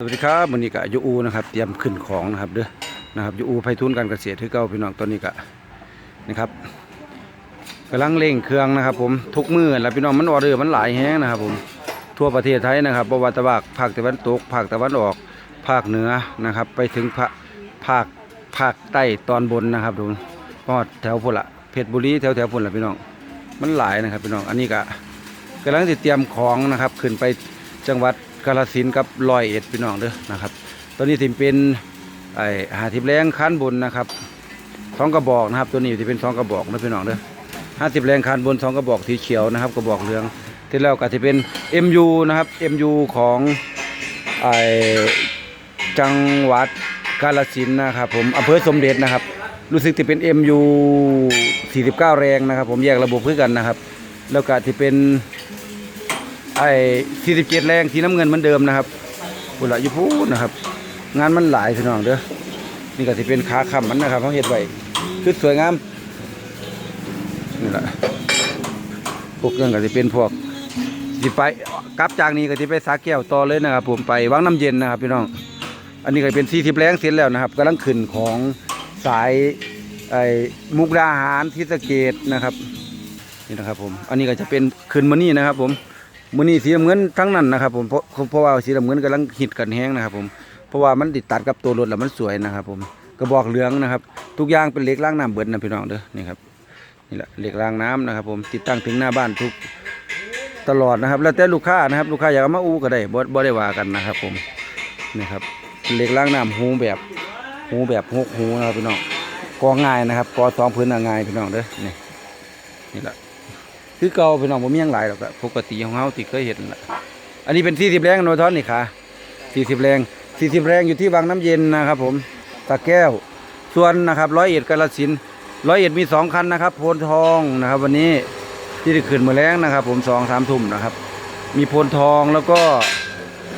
สวัสดีครับวันนี้ก็ยูอูนะครับเตรียมขึ้นของนะครับเด้อนะครับยูอูไพทุนการเกษตรที่เก้าพี่น้องตอนนี้ก็นะครับกำลังเร่งเครื่องนะครับ ผมทุกมือแล้วพี่น้องมันออเดอร์มันหลายแห้งนะครับ ผมทั่วประเทศไทยนะครับบวาตะวากภาคตะวันตกภาคตะวันออก ภาคเหนือนะครับ ไปถึงภาคภาคภาคใต้ตอนบนนะครับดูพอดแถวพุ่นละเพชรบุรีแถวแถวพุ่นละพี่น้อง มันหลายนะครับพี่น้องอันนี้ก็กำลังติดเตรียมของนะครับขึ้นไปจังหวัด กาลสินกับลอยเอ็ดพี่น้องเด้อนะครับ ตัวนี้ถิเป็นไอหาทิพแรงคันบนนะครับสองกระบอกนะครับ ตัวนี้ที่เป็นสองกระบอกนะพี่น้องเด้อห้าสิบแรงคันบนสองกระบอกสีเขียวนะครับกระบอกเหลืองที่แล้วก็ที่เป็น MU นะครับ MU ของไอจังหวัดกาลสินนะครับผมอำเภอสมเด็จนะครับ รู้สึกที่เป็น MU 49 แรงนะครับ ผมแยกระบบเพื่อกันนะครับ แล้วก็ที่เป็น ไอ้47แรงสีน้ำเงินเหมือนเดิมนะครับบุระอยู่พูนะครับ งานมันหลายพี่น้องเด้อนี่ก็สิเป็นขาคำมันนะครับเขาเฮ็ดไว้คือสวยงามนี่แหละพวกเรื่องก็สิเป็นพวกสิไปกลับจากนี้ก็สิไปสาแก้วต่อเลยนะครับ ผมไปวังน้ำเย็นนะครับพี่น้อง อันนี้ก็เป็น40แรงเสร็จแล้วนะครับกำลังขึ้นของสายไอ้มุกดาหารทิสเกตนะครับนี่นะครับผม อันนี้ก็จะเป็นขึ้นมานี่นะครับผม มือนี้สีน้ำเงินทั้งนั้นนะครับผมเพราะเพราะว่าสีน้ำเงินกำลังฮิตกันแห้งนะครับผมเพราะว่ามันติดตัดกับตัวรถแล้วมันสวยนะครับผมกระบอกเหลืองนะครับ ทุกอย่างเป็นเหล็กล้างน้ำเบิดนะพี่น้องเด้อนี่ครับนี่แหละเหล็กล้างน้ำนะครับ ผมติดตั้งถึงหน้าบ้านทุกตลอดนะครับ แล้วแต่ลูกค้านะครับ ลูกค้าอยากมาอู้ก็ได้บ่บ่ได้ว่ากันนะครับ ผมนี่ครับเหล็กล้างน้ำหูแบบหูแบบหกหูนะครับพี่น้องกอง่ายนะครับกอสองพื้นง่ายพี่น้องเด้อนี่นี่แหละ คือเก่าพี่น้องผมมียังหลายหรอกอะปกติของเฮาที่เคยเห็นละอันนี้เป็น40แรงโนทอนนี่ค่ะ40แรง40แรงอยู่ที่บางน้ำเย็นนะครับผมตะแก้ว ส่วนนะครับร้อยเอ็ดกาลสินร้อยเอ็ดมีสองคันนะครับโพนทองนะครับ วันนี้ที่ได้ขึ้นมาแรงนะครับ ผมสองสามทุ่มนะครับ มีโพนทองแล้วก็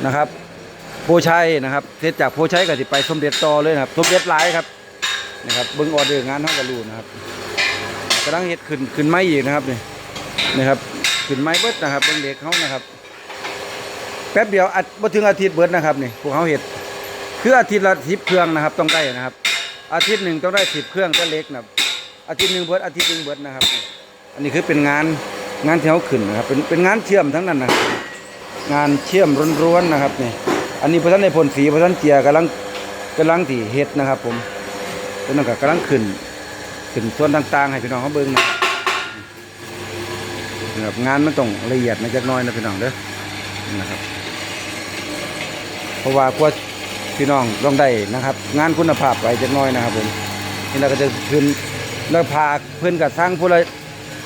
นะครับโพชัยนะครับเสร็จจากโพชัยก็สิไปสมเด็จต่อเลยนะครับสมเด็จหลายครับนะครับเบิ้งออเดอร์งานเท่ากับรูนะครับกำลังเฮ็ดขึ้นขึ้นไม้อีกนะครับเนี่ย นะครับขึ้นไม้เบิดนะครับเบิ่งเด็กเขานะครับ แป๊บเดียวอัดบ่ถึงอาทิตย์เบิดนะครับนี่พวกเขาเห็ดคืออาทิตย์ละสิบเครื่องนะครับ ต้องได้นะครับ อาทิตย์หนึ่งต้องได้สิบเครื่องก็เล็กนะครับอาทิตย์หนึ่งเบิดอาทิตย์หนึ่งเบิดนะครับ อันนี้คือเป็นงานงานที่เขาขึ้นนะครับ เป็นเป็นงานเชื่อมทั้งนั้นนะครับงานเชื่อมร้วนๆนะครับนี่อันนี้พระท่านในพลสีพระท่านเจียกำลังกำลังที่เฮ็ดนะครับ ผมตัวนั้นก็กำลังขึ้นขึ้นส่วนต่างๆ ให้พี่น้องเขาเบิ่งนะ นะครับงานมันต้องละเอียดนะจักน้อยนะพี่น้องเด้อนะครับ เพราะว่ากว่าพี่น้องต้องได้นะครับ งานคุณภาพไปจักน้อยนะครับผมนี่เราก็จะขึ้นแล้วพาเพื่อนกับสร้างผู้ละ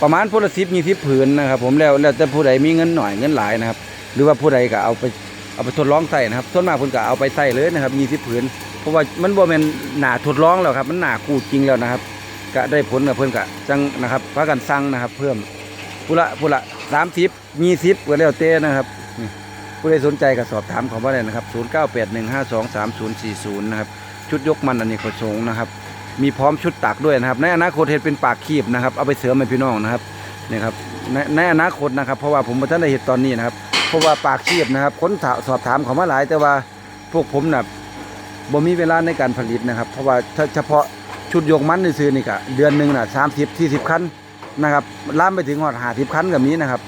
ประมาณผู้ละสิบมีสิบผืนนะครับ ผมแล้วแล้วแต่ผู้ใดมีเงินหน่อยเงินหลายนะครับ หรือว่าผู้ใดก็เอาไปเอาไปทดลองใส่นะครับส่วนมากเพิ่นก็เอาไปใส่เลยนะครับมีสิบผืนเพราะว่ามันบ่แม่นหนาทดลองแล้วครับ มันหนากูจริงแล้วนะครับ ก็ได้ผลกับเพิ่อนก็จังนะครับพากันสั่งนะครับ เพิ่ม ผู้ละผู้ละสามสิบมีสิบก็แล้วเต้นะครับผู้ใดสนใจก็สอบถามเขามาได้นะครับ 0 9 8 1 5 2 3 0 4 0 นะครับ ชุดยกมันอันนี้ขอสงนะครับ มีพร้อมชุดตักด้วยนะครับ ในอนาคตเห็นเป็นปากคีบนะครับ เอาไปเสริมให้พี่น้องนะครับนี่ครับในในอนาคตนะครับ เพราะว่าผมบ่ทันได้เห็นตอนนี้นะครับ เพราะว่าปากคีบนะครับค้นถาสอบถามเขามาหลาย แต่ว่าพวกผมน่ะบ่มีเวลาในการผลิตนะครับ เพราะว่าเฉพาะชุดยกมันในซื้อนี่ก็เดือนหนึ่งน่ะสามสิบสี่สิบคัน นะครับล่ามไปถึงหอดหาทิบคันกับนี้นะครับ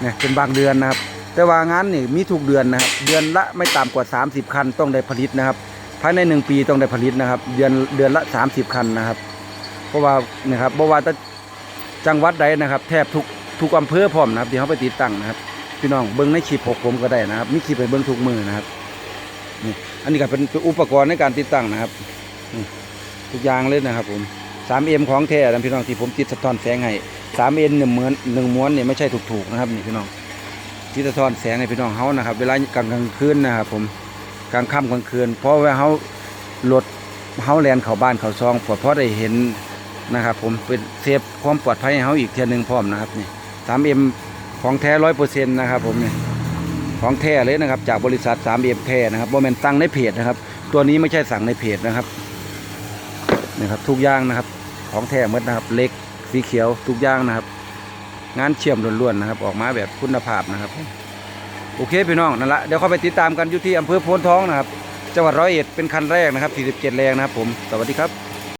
เนี่ยเป็นบางเดือนนะครับ แต่ว่างานนี่มีทุกเดือนนะครับ เดือนละไม่ต่ำกว่า 30 คันต้องได้ผลิตนะครับภายในหนึ่งปีต้องได้ผลิตนะครับ เดือนเดือนละ 30 คันนะครับ เพราะว่าเนะครับเพราะว่าจังหวัดใดนะครับ แทบทุกทุกอำเภอพร้อมนะครับที่เขาไปติดตั้งนะครับพี่น้องเบิ้งในคลิปของผมก็ได้นะครับมีคลิปไปเบิ้งทุกมือนะครับนี่อันนี้ก็เป็นอุปกรณ์ในการติดตั้งนะครับทุกอย่างเลยนะครับผม 3M ของแท้นะพี่น้องที่ผมติดสะท้อนแสงให้ 3M หนึ่งม้วนหนึ่งม้วนเนี่ยไม่ใช่ถูกๆนะครับนี่พี่น้องที่สะท้อนแสงให้พี่น้องเฮานะครับ เวลากลางกลางคืนนะครับผมกลางค่ำกลางคืน เพราะว่าเฮารถเฮาแลนเข้าบ้านเข้าซองเพราะได้เห็นนะครับ ผมเป็นเซฟความปลอดภัยให้เฮาอีกเทียหนึงพร้อมนะครับนี่ 3M ของแท้ร้อยเปอร์เซ็นต์นะครับผมนี่ของแท้เลยนะครับ จากบริษัท 3M แท้นะครับโมเมนตั้งในเพจนะครับ ตัวนี้ไม่ใช่สั่งในเพจนะครับนะครับ ทุกอย่างนะครับ ของแท้หมดนะครับเล็ก สีเขียวทุกอย่างนะครับ งานเชื่อมล้วนๆนะครับ ออกมาแบบคุณภาพนะครับ โอเคพี่น้องนั่นละเดี๋ยวเข้าไปติดตามกันอยู่ที่อำเภอโพนทองนะครับ จังหวัดร้อยเอ็ดเป็นคันแรกนะครับ47แรงนะครับผมสวัสดีครับ